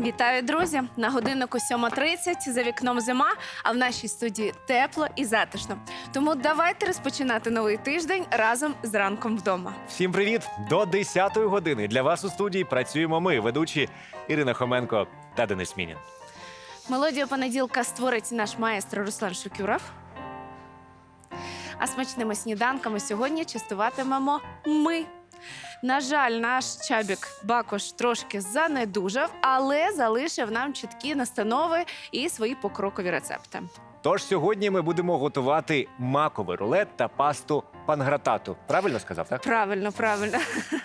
Вітаю, друзі! На годиннику 7.30, за вікном зима, а в нашій студії тепло і затишно. Тому давайте розпочинати новий тиждень разом з ранком вдома. Всім привіт! До 10-ї години для вас у студії працюємо ми, ведучі Ірина Хоменко та Денис Мінін. Мелодію понеділка створить наш маестро Руслан Шукюров. А смачними сніданками сьогодні частуватимемо ми. На жаль, наш чабік Бакош трошки занедужав, але залишив нам чіткі настанови і свої покрокові рецепти. Тож сьогодні ми будемо готувати маковий рулет та пасту пангратату. Правильно сказав, так? Правильно, правильно.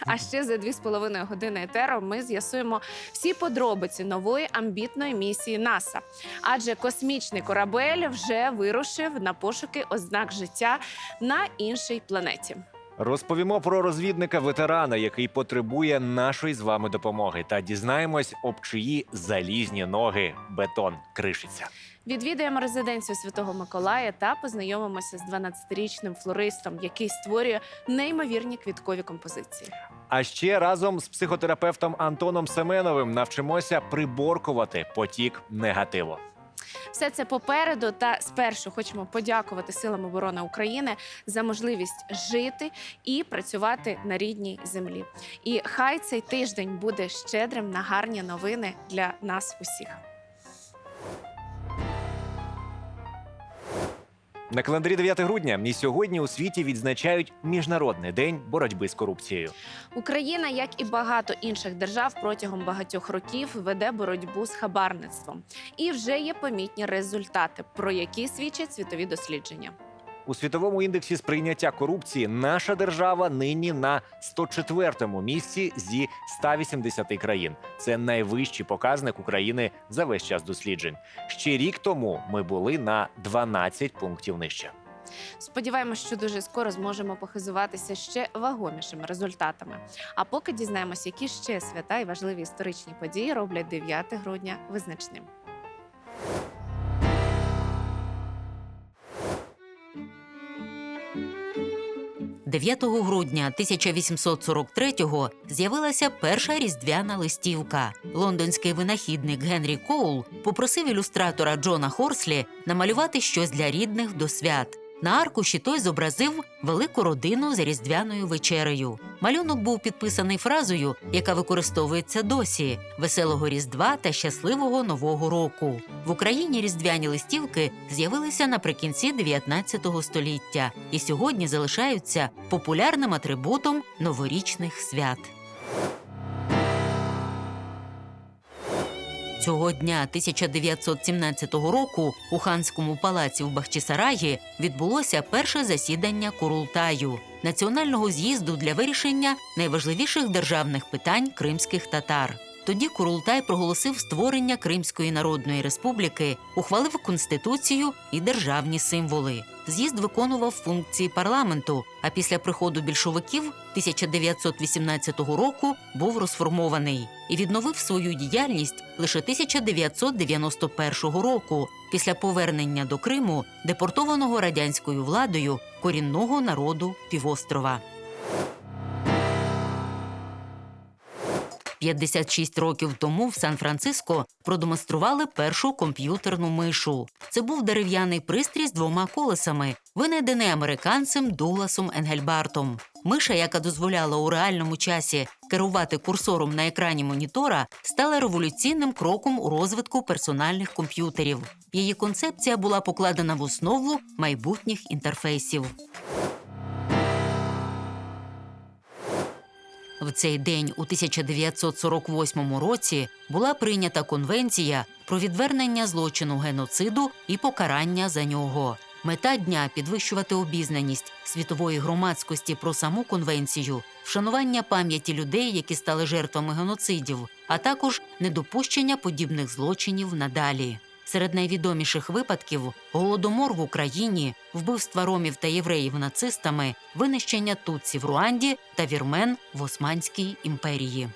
А ще за дві з половиною години етеру ми з'ясуємо всі подробиці нової амбітної місії НАСА. Адже космічний корабель вже вирушив на пошуки ознак життя на іншій планеті. Розповімо про розвідника ветерана, який потребує нашої з вами допомоги, та дізнаємось, об чиї залізні ноги бетон кришиться. Відвідаємо резиденцію Святого Миколая та познайомимося з 12-річним флористом, який створює неймовірні квіткові композиції. А ще разом з психотерапевтом Антоном Семеновим навчимося приборкувати потік негативу. Все це попереду. Та спершу хочемо подякувати силам оборони України за можливість жити і працювати на рідній землі. І хай цей тиждень буде щедрим на гарні новини для нас усіх. На календарі 9 грудня і сьогодні у світі відзначають міжнародний день боротьби з корупцією. Україна, як і багато інших держав, протягом багатьох років веде боротьбу з хабарництвом. І вже є помітні результати, про які свідчать світові дослідження. У світовому індексі сприйняття корупції наша держава нині на 104-му місці зі 180 країн. Це найвищий показник України за весь час досліджень. Ще рік тому ми були на 12 пунктів нижче. Сподіваємось, що дуже скоро зможемо похизуватися ще вагомішими результатами. А поки дізнаємось, які ще свята і важливі історичні події роблять 9 грудня визначним. – 9 грудня 1843-го з'явилася перша різдвяна листівка. Лондонський винахідник Генрі Коул попросив ілюстратора Джона Хорслі намалювати щось для рідних до свят. На аркуші той зобразив велику родину за різдвяною вечерею. Малюнок був підписаний фразою, яка використовується досі: веселого різдва та щасливого нового року. В Україні різдвяні листівки з'явилися наприкінці 19 століття і сьогодні залишаються популярним атрибутом новорічних свят. Цього дня 1917 року у ханському палаці в Бахчисараї відбулося перше засідання Курултаю національного з'їзду для вирішення найважливіших державних питань кримських татар. Тоді Курултай проголосив створення Кримської Народної Республіки, ухвалив конституцію і державні символи. З'їзд виконував функції парламенту. А після приходу більшовиків 1918 року був розформований і відновив свою діяльність лише 1991 року, після повернення до Криму депортованого радянською владою корінного народу півострова. 56 років тому в Сан-Франциско продемонстрували першу комп'ютерну мишу. Це був дерев'яний пристрій з двома колесами, винайдений американцем Дугласом Енгельбартом. Миша, яка дозволяла у реальному часі керувати курсором на екрані монітора, стала революційним кроком у розвитку персональних комп'ютерів. Її концепція була покладена в основу майбутніх інтерфейсів. В цей день у 1948 році була прийнята конвенція про відвернення злочину геноциду і покарання за нього. Мета дня підвищувати обізнаність світової громадськості про саму конвенцію, вшанування пам'яті людей, які стали жертвами геноцидів, а також недопущення подібних злочинів надалі. Серед найвідоміших випадків голодомор в Україні, вбивства ромів та євреїв нацистами, винищення тутсі в Руанді та вірмен в Османській імперії.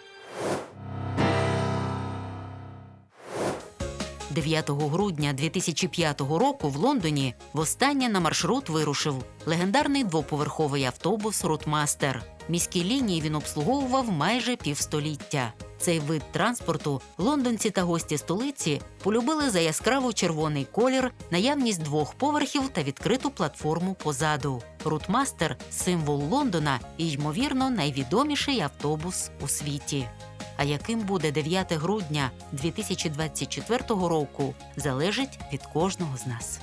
9 грудня 2005 року в Лондоні востаннє на маршрут вирушив легендарний двоповерховий автобус Ротмастер. Міські лінії він обслуговував майже півстоліття. Цей вид транспорту лондонці та гості столиці полюбили за яскраво червоний колір, наявність двох поверхів та відкриту платформу позаду. Рутмастер символ Лондона і, ймовірно, найвідоміший автобус у світі. А яким буде 9 грудня 2024 року, залежить від кожного з нас.